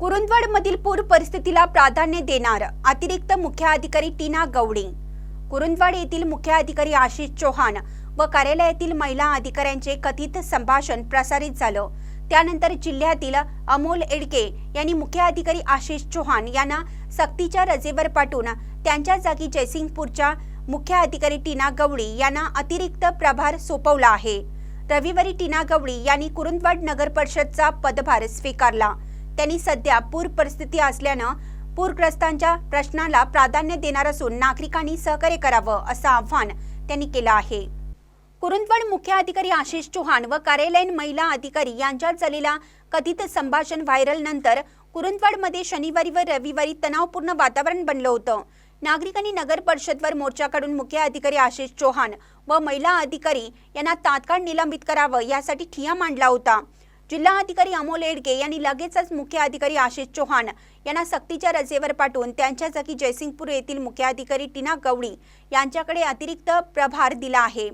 कुरुंदवाडमधील पूर परिस्थितीला प्राधान्य देणार अतिरिक्त मुख्य अधिकारी टीना गवडे कुरुंदवाड येथील मुख्य अधिकारी आशिष चौहान व कार्यालयातील महिला अधिकाऱ्यांचे कथित संभाषण प्रसारित झालं. त्यानंतर जिल्ह्यातील अमोल एडके यांनी मुख्य अधिकारी आशिष चौहान यांना सक्तीच्या रजेवर पाठवून त्यांच्या जागी जयसिंगपूरच्या मुख्य अधिकारी टीना गवळी यांना अतिरिक्त प्रभार सोपवला आहे. रविवारी टीना गवळी यांनी कुरुंदवाड नगर परिषदचा पदभार स्वीकारला. त्यांनी सध्या पूर परिस्थिती असल्यानं पूरग्रस्तांच्या प्रश्नाला प्राधान्य देणार असून नागरिकांनी सहकार्य करावं असं आव्हान त्यांनी केलं आहे. कुरुंदवड मुख्य अधिकारी आशिष चौहान व कार्यालयीन महिला अधिकारी यांच्यात झालेला कथित संभाषण व्हायरल नंतर कुरुंदवाडमध्ये शनिवारी व रविवारी तणावपूर्ण वातावरण बनलं होतं. नागरिकांनी नगर परिषदवर मोर्चाकडून मुख्य अधिकारी आशिष चौहान व महिला अधिकारी यांना तात्काळ निलंबित करावं यासाठी ठिया मांडला होता. जिल्हा अधिकारी अमोल एडगे यांनी लगेचच मुख्य अधिकारी आशिष चौहान यांना सक्तीच्या रजेवर पाठवून त्यांच्या जागी जयसिंगपूर येथील मुख्य अधिकारी टीना गवळी यांच्याकडे अतिरिक्त प्रभार दिला आहे.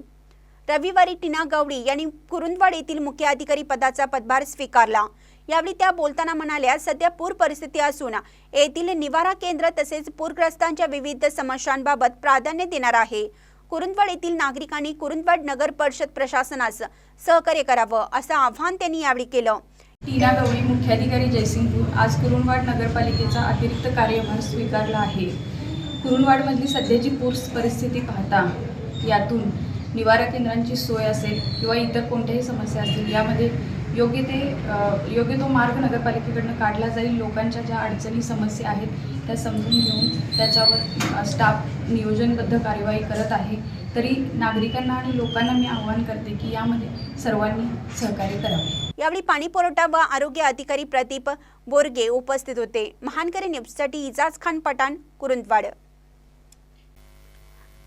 रविवारी टीना गवळी यांनी कुरुंदवाड येथील मुख्य अधिकारी पदाचा पदभार स्वीकारला. यावेळी त्या बोलताना म्हणाल्या सध्या पूर परिस्थिती असून येथील निवारा केंद्र तसेच पूरग्रस्तांच्या विविध समस्यांबाबत प्राधान्य देणार आहे. कुरुंदवड येथील नागरिकांनी कुरुंदवाड नगर परिषद प्रशासनास सहकार्य करावं असं आवाहन त्यांनी यावेळी केलं. टीना गवळी मुख्याधिकारी जयसिंगपूर आज कुरुंदवाड नगरपालिकेचा अतिरिक्त कार्यभार स्वीकारला आहे. कुरुंदवाडमधली सध्याची पूर परिस्थिती पाहता यातून निवारा केंद्रांची सोय असेल किंवा इतर कोणत्याही समस्या असतील यामध्ये योग्य ते योग्य तो मार्ग नगरपालिकेकडनं काढला जाईल. लोकांच्या ज्या अडचणी समस्या आहेत त्या समजून घेऊन त्याच्यावर स्टाफ नियोजनबद्ध कार्यवाही करत आहे. तरी नागरिकांना आणि लोकांना मी आवाहन करते की यामध्ये सर्वांनी सहकार्य करावे. यावेळी पाणी पुरवठा व आरोग्य अधिकारी प्रदीप बोरगे उपस्थित होते. महानकरी न्यूजसाठी इजाज खान पठाण कुरुंदवाड.